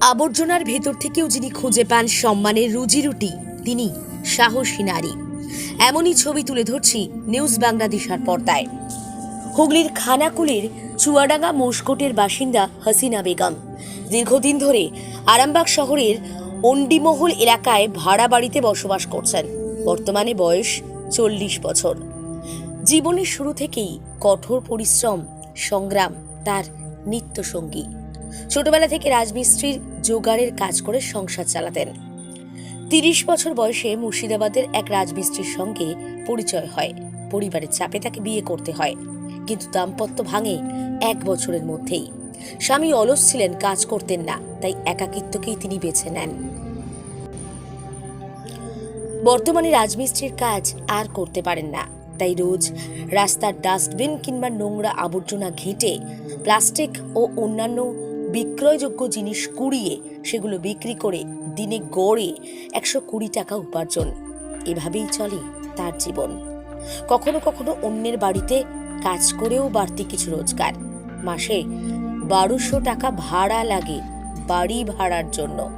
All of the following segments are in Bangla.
আবর্জনার ভেতর থেকেও যিনি খুঁজে পান সম্মানের রুজি রুটি, তিনি সাহসী নারী। এমনই ছবি তুলে ধরছি নিউজ বাংলাদেশার পর্দায়। হুগলির খানাকুলের চুয়াডাঙ্গা মোশকোটের বাসিন্দা হাসিনা বেগম দীর্ঘদিন ধরে আরামবাগ শহরের অন্ডিমহল এলাকায় ভাড়া বাড়িতে বসবাস করছেন। বর্তমানে বয়স চল্লিশ বছর। জীবনের শুরু থেকেই কঠোর পরিশ্রম, সংগ্রাম, তার নিত্যসঙ্গী। ছোটবেলা থেকে রাজমিস্ত্রির জোগাড়ের কাজ করে সংসার চালাতেন। তিরিশ বছর বয়সে মুর্শিদাবাদের এক রাজমিস্ত্রির সঙ্গে পরিচয় হয়। পরিবারের চাপে তাকে বিয়ে করতে হয়। কিন্তু দাম্পত্য ভাঙে এক বছরের মধ্যেই। স্বামী অলস ছিলেন, কাজ করতেন না, তাই একাকিত্বকেই তিনি বেছে নেন। বর্তমানে রাজমিস্ত্রির কাজ আর করতে পারেন না। তাই রোজ রাস্তার ডাস্টবিন কিংবা নোংরা আবর্জনা ঘেঁটে প্লাস্টিক ও অন্যান্য বিক্রয়যোগ্য জিনিস কুড়িয়ে সেগুলো বিক্রি করে দিনে গড়ে একশো কুড়ি টাকা উপার্জন। এভাবেই চলে তার জীবন। কখনো কখনো অন্যের বাড়িতে কাজ করেও বাড়তি কিছু রোজগার। মাসে বারোশো টাকা ভাড়া লাগে বাড়ি ভাড়ার জন্য।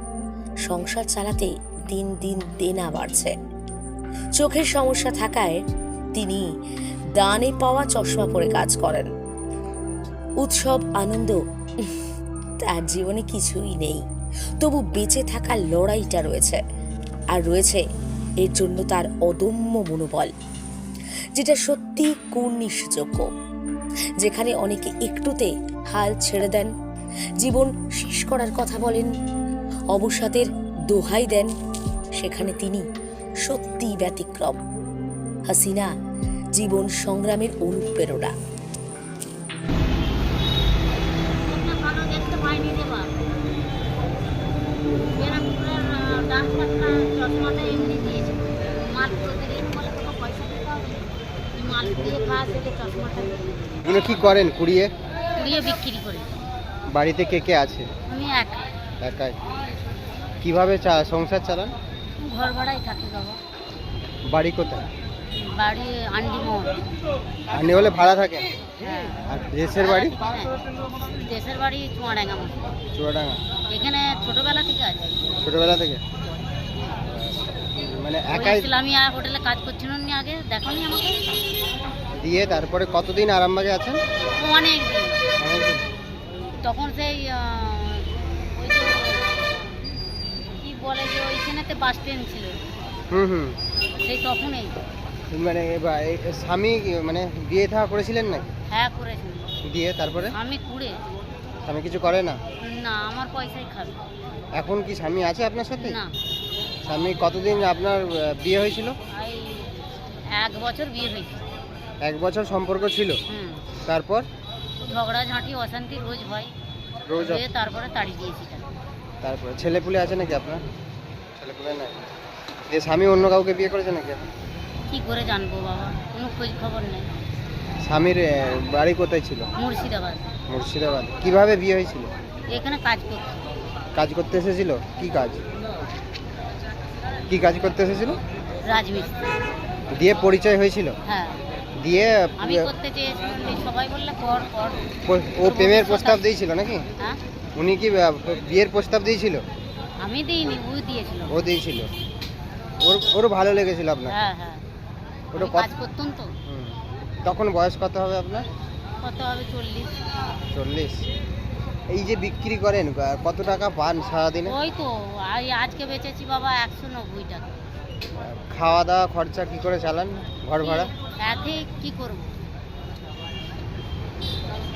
সংসার চালাতে দিন দিন দেনা বাড়ছে। চোখের সমস্যা থাকায় তিনি দানে পাওয়া চশমা পরে কাজ করেন। উৎসব, আনন্দ তার জীবনে কিছুই নেই। তবু বেঁচে থাকার লড়াইটা রয়েছে। আর রয়েছে এর জন্য তার অদম্য মনোবল, যেটা সত্যি কুর্নিশযোগ্য যেখানে অনেকে একটুতে হাল ছেড়ে দেন, জীবন শেষ করার কথা বলেন, অবসাদের দোহাই দেন, সেখানে তিনি সত্যিই ব্যতিক্রম। হাসিনা জীবন সংগ্রামের অনুপ্রেরণা। ডাক্তারটা চশমাটা এমনি দিয়েছে। মাল তোদের বলে কোনো পয়সা দিতে হবে মাল দিয়ে খাস এটা চশমাটা এগুলো কি করেন কুড়িয়ে? কুড়িয়ে বিক্রি করি। বাড়িতে কে কে আছে? আমি এক একাই। কীভাবে চা- সংসার চালান? ঘর ভাড়াই থাকি বাবা। বাড়ি কোথায়? বাড়ি আন্ডিমোহন আপনি হলে ভাড়া থাকেন হ্যাঁ। আর দেশের বাড়ি? হ্যাঁ। দেশের বাড়ি চুয়াডাঙ্গা চুয়াডাঙ্গা। এখানে ছোটবেলা থেকে আছে। ছোটবেলা থেকে? মানে একাই ইসলামিয়া হোটেলে কাজ করছিল নি আগে দেখো নি আমাকে। দিয়ে তারপরে কতদিন আরামবাগে আছেন? অনেক দিন। তখন সেই ওই যে কি বলে যে ওইখানেতে বাস স্ট্যান্ড ছিল। হুম হুম। সেই তখনই। মানে স্বামী মানে বিয়ে থাকা করেছিলেন নাকি? হ্যাঁ করেছিল। দিয়ে তারপরে? আমি কুড়ে। স্বামী কিছু করে না? না আমার পয়সাই খাবে। এখন কি স্বামী আছে আপনার সাথে? না। স্বামী কতদিন আপনার বিয়ে হয়েছিল? এক বছর বিয়ে হয়েছে। এক বছর সম্পর্ক ছিল। তারপর? ঝগড়া ঝাঁটি অশান্তি রোজ হয়। রোজ তারপরে তাড়ি দিয়েছি। তারপরে ছেলেপুলে আছে নাকি আপনার? ছেলেপুলে নাই। যে স্বামী অন্য কাউকে বিয়ে করেছে নাকি কি করে জানব বাবা? কোনো খোঁজ খবর নেই। স্বামীর বাড়ি কোথায় ছিল? মুর্শিদাবাদ। মুর্শিদাবাদ। কীভাবে বিয়ে হয়েছিল? এখানে কাজ করতে। কাজ করতে এসেছিল? কি কাজ? কি কাজ করতে এসেছিল? রাজমিস্ত্রি। দিয়ে পরিচয় হয়েছিল? হ্যাঁ। দিয়ে আমি করতে চেয়েছিলাম সবাই বললে কর কর। ও প্রেমের প্রস্তাব দিয়েছিল নাকি? হ্যাঁ। উনি কি বিয়ের প্রস্তাব দিয়েছিল? আমি দিইনি ও দিয়েছিল। ও দিয়েছিল। ওর ওরও ভালো লেগেছিল আপনার। হ্যাঁ হ্যাঁ। ওটা কাজ করতুম তো। তখন বয়স কত হবে আপনার? কত হবে চল্লিশ। চল্লিশ। এই যে বিক্রি করেন কত টাকা পান সারাদিনে? ওই তো আজকে বেচেছি বাবা একশো নব্বই টাকা। খাওয়া দাওয়া খরচা কি করে চালান ঘর ভাড়া? এতে কি করব?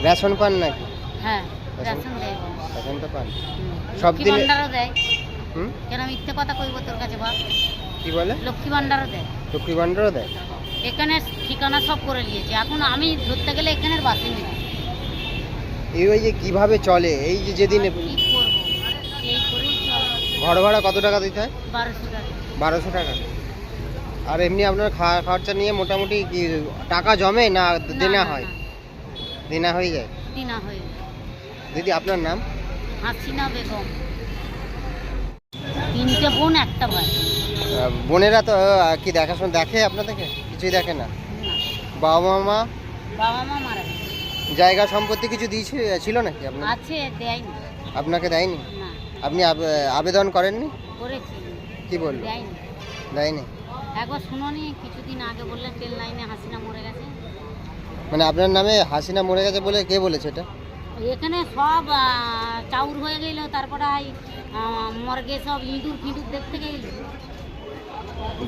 রেশন পান নাকি? হ্যাঁ রেশন- দেয় বাবা। রেশন তো পান। সব দিনে- ভান্ডারও দেয়। হুম? কেন মিথ্যে কথা কইব তোর কাছে বাপ? কি বলে? লক্ষ্মী ভান্ডারও দেয়। লক্ষ্মী ভান্ডারও দেয়? এখানে ঠিকানা সব করে নিয়েছে এখন আমি ধরতে গেলে এখানের বাসিন্দা। এই যে কীভাবে চলে? এই যে যেদিন ঘর ভাড়া কত টাকা দিতে হয়? বারোশো টাকা। আর এমনি আপনার খাওয়া খরচা নিয়ে মোটামুটি কি টাকা জমে না দেনা হয়? দেনা হয়ে যায়? দিদি আপনার নাম? হাসিনা বেগম। তিনটে বোন একটা ভাই। বোনেরা তো কি দেখাশোনা দেখে আপনাদেরকে? কিছুই দেখে না? বাবা মা বাবা মা মারা জায়গা সম্পত্তি কিছু দিয়েছে ছিল নাকি আপনার? আছে দেয়নি। আপনাকে দেয়নি? না। আপনি আবে- আবেদন করেননি? করেছি। কি বলল? দেয়নি। একবার শুনোনি কিছুদিন আগে বললে ট্রেন লাইনে হাসিনা মরে গেছে। মানে আপনার নামে হাসিনা মরে গেছে বলে কে বলেছে এটা? এখানে সব চাউর হয়ে গেল তারপরে মর্গে সব ইঁদুর ফিঁদুর দেখতে গেল।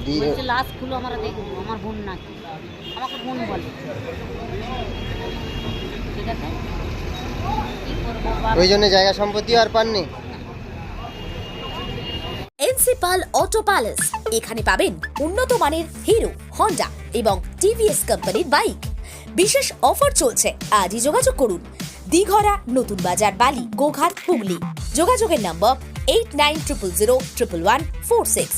দিয়ে লাশ খুলো আমরা দেখব আমার বোন নাকি? আমাকে বোন বলে। ঠিক আছে? কি করব বাবা? ওই জন্য জায়গা সম্পত্তিও আর পাননি। এনসিপাল অটো প্যালেস। এখানে পাবেন উন্নত মানের হিরো হন্ডা এবং টিভিএস কোম্পানির বাইক। বিশেষ অফার চলছে আজই যোগাযোগ করুন। দিঘরা নতুন বাজার বালি গোঘাট হুগলি। যোগাযোগের নম্বর eight nine triple zero triple one four six